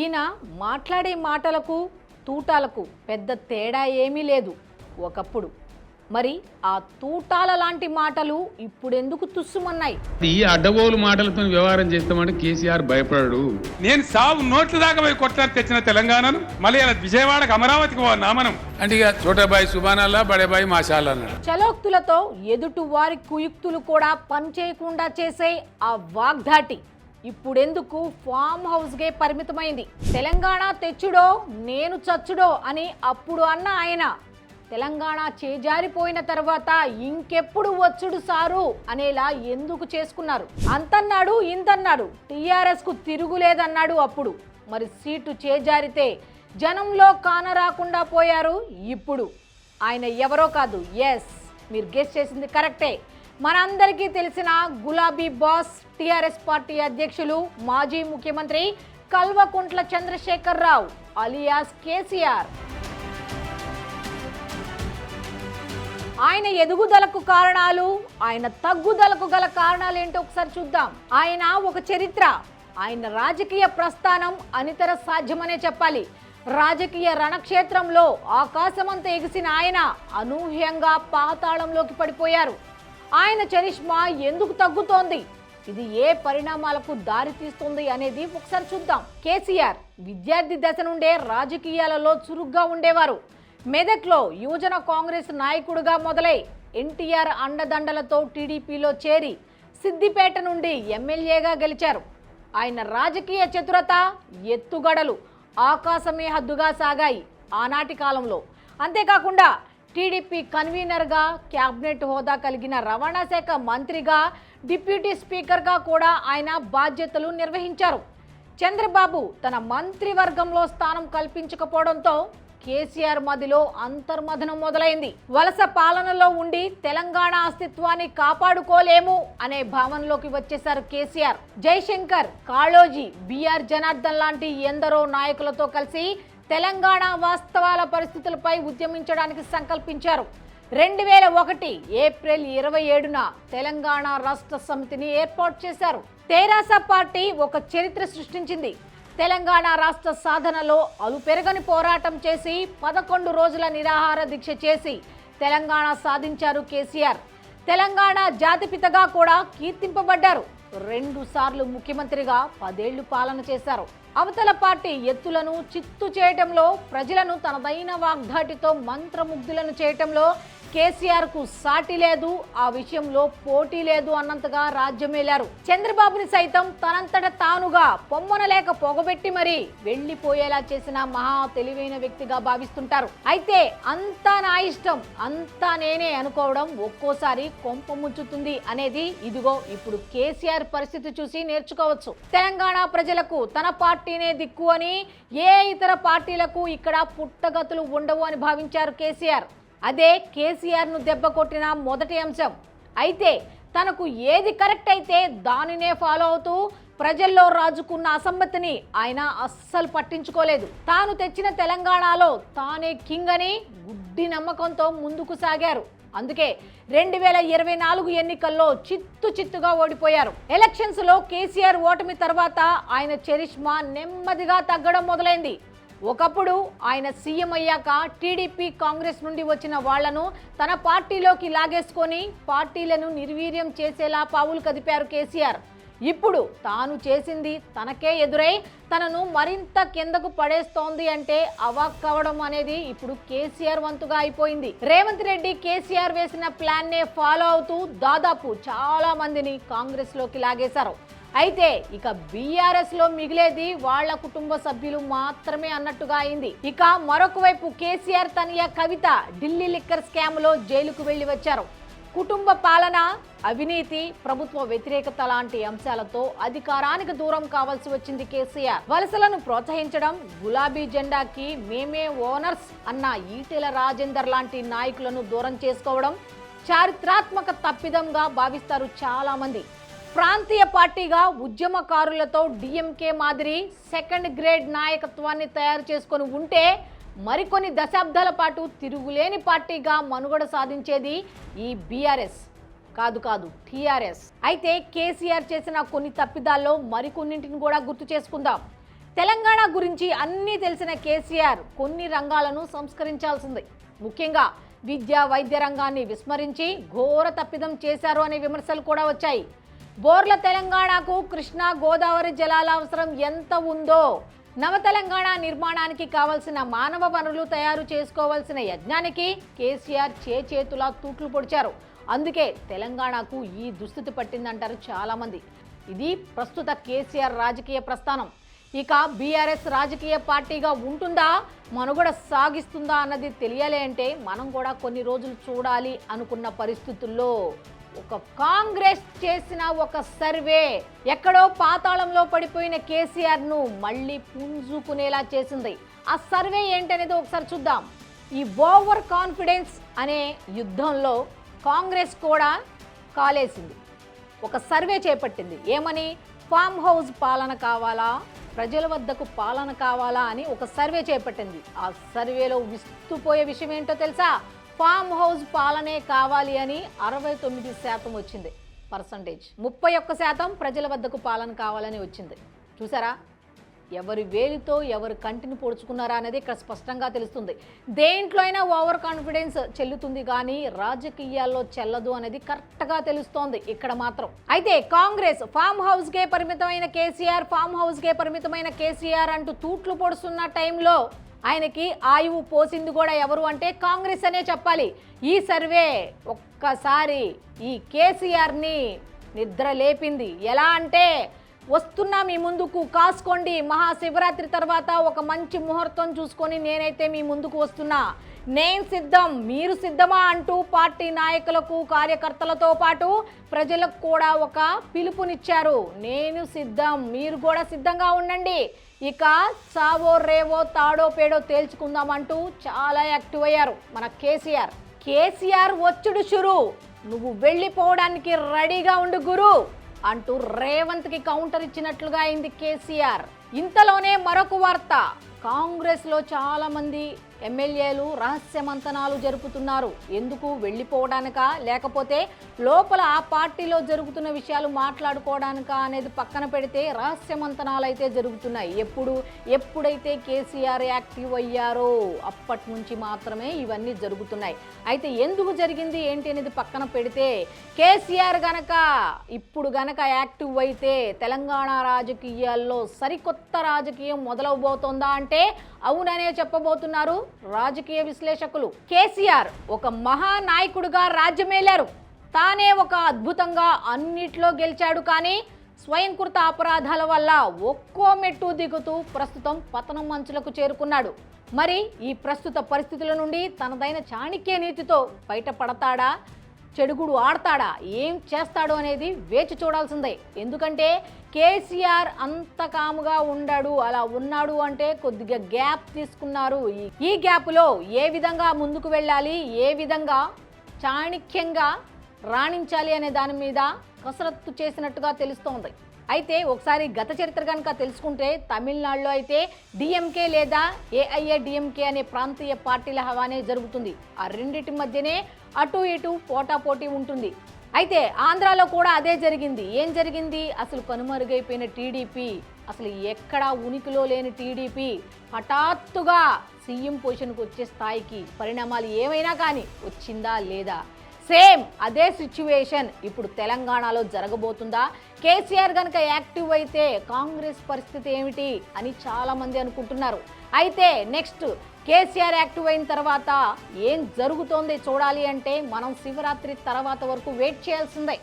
ఈయన మాట్లాడే మాటలకు తూటాలకు పెద్ద తేడా ఏమీ లేదు ఒకప్పుడు. మరి ఆ తూటాల లాంటి మాటలు ఇప్పుడెందుకు తుస్సుమన్నాయి? ఈ అడ్డగోలు మాటలతో వ్యవహారం చేస్తామంటే కేసీఆర్ భయపడడు. నేను సాగు నోట్ల దాకా పోయి కొట్లాడి తెచ్చిన తెలంగాణను మళ్ళీ విజయవాడకు అమరావతికి పోనా మనం. అంటే ఇక చోటాబాయి సుబానల్లా బడేబాయి మాషాల్ అన్నాడు చలోక్తులతో ఎదుటి వారి కుయుక్తులు కూడా పనిచేయకుండా చేసే ఆ వాగ్దాటి. ఇప్పుడెందుకు ఫామ్ హౌస్కే పరిమితమైంది? తెలంగాణ తెచ్చుడో నేను చచ్చుడో అని అప్పుడు అన్న ఆయన. తెలంగాణ చేజారిపోయిన తర్వాత ఇంకెప్పుడు వచ్చుడు సారు అనేలా ఎందుకు చేసుకున్నారు? అంతన్నాడు ఇంతన్నాడు టీఆర్ఎస్కు తిరుగులేదన్నాడు అప్పుడు. మరి సీటు చేజారితే జనంలో కానరాకుండా పోయారు ఇప్పుడు. ఆయన ఎవరో కాదు. ఎస్ మీరు గెస్ట్ చేసింది కరెక్టే మనందరికీ తెలిసిన గులాబీ బాస్ టీఆర్ఎస్ పార్టీ అధ్యక్షులు మాజీ ముఖ్యమంత్రి కల్వకుంట్ల చంద్రశేఖర్ రావు అలియాస్ కేసీఆర్. ఆయన ఎదుగుదలకు కారణాలు ఆయన తగ్గుదలకు గల కారణాలు ఏంటో ఒకసారి చూద్దాం. ఆయన ఒక చరిత్ర ఆయన రాజకీయ ప్రస్థానం అనితర సాధ్యమనే చెప్పాలి. రాజకీయ రణక్షేత్రంలో ఆకాశమంత ఎగిసిన ఆయన అనూహ్యంగా పాతాళంలోకి పడిపోయారు. ఆయన చరిష్మా ఎందుకు తగ్గుతోంది? ఇది ఏ పరిణామాలకు దారితీస్తుంది అనేది ఒకసారి చూద్దాం. కేసీఆర్ విద్యార్థి దశ నుండే రాజకీయాలలో చురుగ్గా ఉండేవారు. మెదక్లో యువజన కాంగ్రెస్ నాయకుడుగా మొదలై ఎన్టీఆర్ అండదండలతో టీడీపీలో చేరి సిద్దిపేట నుండి ఎమ్మెల్యేగా గెలిచారు. ఆయన రాజకీయ చతురత ఎత్తుగడలు ఆకాశమే హద్దుగా సాగాయి ఆనాటి కాలంలో. అంతేకాకుండా టీడీపీ కన్వీనర్గా క్యాబినెట్ హోదా కలిగిన రవాణా శాఖ మంత్రిగా డిప్యూటీ స్పీకర్గా కూడా ఆయన బాధ్యతలు నిర్వహించారు. చంద్రబాబు తన మంత్రివర్గంలో స్థానం కల్పించకపోవడంతో కేసీఆర్ మదిలో అంతర్మథనం మొదలైంది. వలస పాలనలో ఉండి తెలంగాణ అస్తిత్వాన్ని కాపాడుకోలేము అనే భావనలోకి వచ్చేశారు కేసీఆర్. జైశంకర్ కాళోజీ బిఆర్ జనార్దన్ లాంటి ఎందరో నాయకులతో కలిసి తెలంగాణ వాస్తవాల పరిస్థితులపై ఉద్యమించడానికి సంకల్పించారు. రెండు వేల ఒకటి ఏప్రిల్ ఇరవై ఏడున తెలంగాణ రాష్ట్ర సమితిని ఏర్పాటు చేశారు. తెరాస పార్టీ ఒక చరిత్ర సృష్టించింది. తెలంగాణ రాష్ట్ర సాధనలో అలుపెరగని పోరాటం చేసి పదకొండు రోజుల నిరాహార దీక్ష చేసి తెలంగాణ సాధించారు కేసీఆర్. తెలంగాణ జాతిపితగా కూడా కీర్తింపబడ్డారు. రెండు సార్లు ముఖ్యమంత్రిగా పదేళ్ళు పాలన చేశారు. అవతల పార్టీ ఎత్తులను చిత్తు చేయటంలో ప్రజలను తనదైన వాగ్ధాటితో మంత్రముగ్ధులను చేయటంలో కేసీఆర్కు సాటి లేదు ఆ విషయంలో పోటీ లేదు అన్నంతగా రాజ్యమేలారు. చంద్రబాబుని సైతం తనంతట తానుగా పొమ్మనలేక పొగబెట్టి మరీ వెళ్ళిపోయేలా చేసిన మహా తెలివైన వ్యక్తిగా భావిస్తుంటారు. అయితే అంతా నా ఇష్టం అంతా నేనే అనుకోవడం ఒక్కోసారి కొంప ముంచుతుంది అనేది ఇదిగో ఇప్పుడు కేసీఆర్ పరిస్థితి చూసి నేర్చుకోవచ్చు. తెలంగాణ ప్రజలకు తన పార్టీనే దిక్కు అని ఏ ఇతర పార్టీలకు ఇక్కడ పుట్టగతులు ఉండవు అని భావించారు కేసీఆర్. అదే కేసీఆర్ను దెబ్బ కొట్టిన మొదటి అంశం. అయితే తనకు ఏది కరెక్ట్ అయితే దానినే ఫాలో అవుతూ ప్రజల్లో రాజుకున్న అసమ్మతిని ఆయన అస్సలు పట్టించుకోలేదు. తాను తెచ్చిన తెలంగాణలో తానే కింగ్ అని గుడ్డి నమ్మకంతో ముందుకు సాగారు. అందుకే రెండు వేల ఇరవై నాలుగు ఎన్నికల్లో చిత్తు చిత్తుగా ఓడిపోయారు. ఎలక్షన్స్లో కేసీఆర్ ఓటమి తర్వాత ఆయన చరిష్మా నెమ్మదిగా తగ్గడం మొదలైంది. ఒకప్పుడు ఆయన సీఎం అయ్యాక టీడీపీ కాంగ్రెస్ నుండి వచ్చిన వాళ్ళను తన పార్టీలోకి లాగేసుకొని పార్టీలను నిర్వీర్యం చేసేలా పావులు కదిపారు కేసీఆర్. ఇప్పుడు తాను చేసింది తనకే ఎదురై తనను మరింత కిందకు పడేస్తోంది అంటే అవాక్కవడం అనేది ఇప్పుడు కేసీఆర్ వంతుగా అయిపోయింది. రేవంత్ రెడ్డి కేసీఆర్ వేసిన ప్లాన్నే ఫాలో అవుతూ దాదాపు చాలా మందిని కాంగ్రెస్లోకి లాగేశారు. అయితే ఇక బీఆర్ఎస్లో మిగిలేది వాళ్ళ కుటుంబ సభ్యులు మాత్రమే అన్నట్టుగా అయింది. ఇక మరొక వైపు కేసీఆర్ తనయ కవిత ఢిల్లీ లిక్కర్ స్కామ్లో జైలుకు వెళ్ళి వచ్చారు. కుటుంబ పాలన అవినీతి ప్రభుత్వ వ్యతిరేకత లాంటి అంశాలతో అధికారానికి దూరం కావాల్సి వచ్చింది కేసీఆర్. వలసలను ప్రోత్సహించడం గులాబీ జెండాకి మేమే ఓనర్స్ అన్న ఈటెల రాజేందర్ లాంటి నాయకులను దూరం చేసుకోవడం చారిత్రాత్మక తప్పిదంగా భావిస్తారు చాలా మంది ప్రాంతీయ పార్టీగా ఉద్యమకారులతో డిఎంకే మాదిరి సెకండ్ గ్రేడ్ నాయకత్వాన్ని తయారు చేసుకొని ఉంటే మరికొన్ని దశాబ్దాల పాటు తిరుగులేని పార్టీగా మనుగడ సాధించేది ఈ బీఆర్ఎస్. కాదు కాదు టీఆర్ఎస్. అయితే కేసీఆర్ చేసిన కొన్ని తప్పిదాల్లో మరికొన్నింటిని కూడా గుర్తు చేసుకుందాం. తెలంగాణ గురించి అన్నీ తెలిసిన కేసీఆర్ కొన్ని రంగాలను సంస్కరించాల్సింది. ముఖ్యంగా విద్య వైద్య రంగాన్ని విస్మరించి ఘోర తప్పిదం చేశారు అనే విమర్శలు కూడా వచ్చాయి. బోర్ల తెలంగాణకు కృష్ణా గోదావరి జలాల అవసరం ఎంత ఉందో నవ తెలంగాణ నిర్మాణానికి కావలసిన మానవ వనరులు తయారు చేసుకోవాల్సిన యజ్ఞానికి కేసీఆర్ చేతులా తూట్లు పొడిచారు. అందుకే తెలంగాణకు ఈ దుస్థితి పట్టిందంటారు చాలామంది. ఇది ప్రస్తుత కేసీఆర్ రాజకీయ ప్రస్థానం. ఇక బీఆర్ఎస్ రాజకీయ పార్టీగా ఉంటుందా మనుగడ సాగిస్తుందా అన్నది తెలియాలి అంటే మనం కూడా కొన్ని రోజులు చూడాలి అనుకున్న పరిస్థితుల్లో ఒక కాంగ్రెస్ చేసిన ఒక సర్వే ఎక్కడో పాతాళంలో పడిపోయిన కేసీఆర్ను మళ్ళీ పుంజుకునేలా చేసింది. ఆ సర్వే ఏంటనేది ఒకసారి చూద్దాం. ఈ ఓవర్ కాన్ఫిడెన్స్ అనే యుద్ధంలో కాంగ్రెస్ కూడా కాలేసింది. ఒక సర్వే చేపట్టింది. ఏమని? ఫామ్ హౌస్ పాలన కావాలా? ప్రజల వద్దకు పాలన కావాలా అని ఒక సర్వే చేపట్టింది. ఆ సర్వేలో విస్తుపోయే విషయం ఏంటో తెలుసా? ఫామ్ హౌస్ పాలనే కావాలి అని అరవై తొమ్మిది శాతం వచ్చింది. పర్సంటేజ్ ముప్పై ఒక్క శాతం ప్రజల వద్దకు పాలన కావాలని వచ్చింది. చూసారా? ఎవరి వేలితో ఎవరు కంటిని పొడుచుకున్నారా అనేది ఇక్కడ స్పష్టంగా తెలుస్తుంది. దేంట్లో అయినా ఓవర్ కాన్ఫిడెన్స్ చెల్లుతుంది కానీ రాజకీయాల్లో చెల్లదు అనేది కరెక్ట్గా తెలుస్తోంది ఇక్కడ మాత్రం. అయితే కాంగ్రెస్ ఫామ్ హౌస్కే పరిమితమైన కేసీఆర్ ఫామ్ హౌస్కే పరిమితమైన కేసీఆర్ అంటూ తూట్లు పొడుస్తున్న టైంలో ఆయనకి ఆయువు పోసింది కూడా ఎవరు అంటే కాంగ్రెస్ అనే చెప్పాలి. ఈ సర్వే ఒక్కసారి ఈ కేసీఆర్ని నిద్ర లేపింది. ఎలా అంటే వస్తున్నా మీ ముందుకు కాసుకోండి. మహాశివరాత్రి తర్వాత ఒక మంచి ముహూర్తం చూసుకొని నేనైతే మీ ముందుకు వస్తున్నా. నేను సిద్ధం మీరు సిద్ధమా అంటూ పార్టీ నాయకులకు కార్యకర్తలతో పాటు ప్రజలకు కూడా ఒక పిలుపునిచ్చారు. నేను సిద్ధం మీరు కూడా సిద్ధంగా ఉండండి. ఇక సావో రేవో తాడో పేడో తేల్చుకుందామంటూ చాలా యాక్టివ్ అయ్యారు మన కేసీఆర్. కేసీఆర్ వచ్చుడు షురు. నువ్వు వెళ్ళిపోవడానికి రెడీగా ఉండు గురు అంటూ రేవంత్కి కౌంటర్ ఇచ్చినట్లుగా అయింది కేసీఆర్. ఇంతలోనే మరొక వార్త. కాంగ్రెస్లో చాలామంది ఎమ్మెల్యేలు రహస్య మంతనాలు జరుపుతున్నారు. ఎందుకు? వెళ్ళిపోవడానికా? లేకపోతే లోపల ఆ పార్టీలో జరుగుతున్న విషయాలు మాట్లాడుకోవడానికా అనేది పక్కన పెడితే రహస్య మంతనాలు అయితే జరుగుతున్నాయి. ఎప్పుడు? ఎప్పుడైతే కేసీఆర్ యాక్టివ్ అయ్యారో అప్పటి నుంచి మాత్రమే ఇవన్నీ జరుగుతున్నాయి. అయితే ఎందుకు జరిగింది ఏంటి అనేది పక్కన పెడితే కేసీఆర్ గనక ఇప్పుడు గనక యాక్టివ్ అయితే తెలంగాణ రాజకీయాల్లో సరికొత్త రాజకీయం మొదలవబోతోందా అంటే అవుననే చెప్పబోతున్నారు రాజకీయ విశ్లేషకులు. కేసీఆర్ ఒక మహానాయకుడుగా రాజ్యమేలారు. తానే ఒక అద్భుతంగా అన్నిట్లో గెలిచాడు కానీ స్వయంకృత అపరాధాల వల్ల ఒక్కో మెట్టు దిగుతూ ప్రస్తుతం పతనం మంచులకు చేరుకున్నాడు. మరి ఈ ప్రస్తుత పరిస్థితుల నుండి తనదైన చాణక్య నీతితో బయటపడతాడా? చెడుగుడు ఆడతాడా? ఏం చేస్తాడు అనేది వేచి చూడాల్సిందే. ఎందుకంటే కేసీఆర్ అంత కాముగా ఉండడు అలా ఉన్నాడు అంటే కొద్దిగా గ్యాప్ తీసుకున్నారు. ఈ- గ్యాప్లో ఏ విధంగా ముందుకు వెళ్ళాలి ఏ విధంగా చాణిక్యంగా రాణించాలి అనే దాని మీద కసరత్తు చేసినట్టుగా తెలుస్తోంది. అయితే ఒకసారి గత చరిత్ర కనుక తెలుసుకుంటే తమిళనాడులో అయితే డిఎంకే లేదా ఏఐఏ డిఎంకే అనే ప్రాంతీయ పార్టీల హవానే జరుగుతుంది. ఆ రెండింటి మధ్యనే అటు ఇటు పోటాపోటీ ఉంటుంది. అయితే ఆంధ్రాలో కూడా అదే జరిగింది. ఏం జరిగింది? అసలు కనుమరుగైపోయిన టీడీపీ అసలు ఎక్కడా ఉనికిలో లేని టీడీపీ హఠాత్తుగా సీఎం పొజిషన్కి వచ్చే స్థాయికి పరిణామాలు ఏమైనా కానీ వచ్చిందా లేదా? సేమ్ అదే సిచ్యువేషన్ ఇప్పుడు తెలంగాణలో జరగబోతుందా? కేసీఆర్ కనుక యాక్టివ్ అయితే కాంగ్రెస్ పరిస్థితి ఏమిటి అని చాలామంది అనుకుంటున్నారు. అయితే నెక్స్ట్ కేసీఆర్ యాక్టివ్ అయిన తర్వాత ఏం జరుగుతోంది చూడాలి అంటే మనం శివరాత్రి తర్వాత వరకు వెయిట్ చేయాల్సిందే.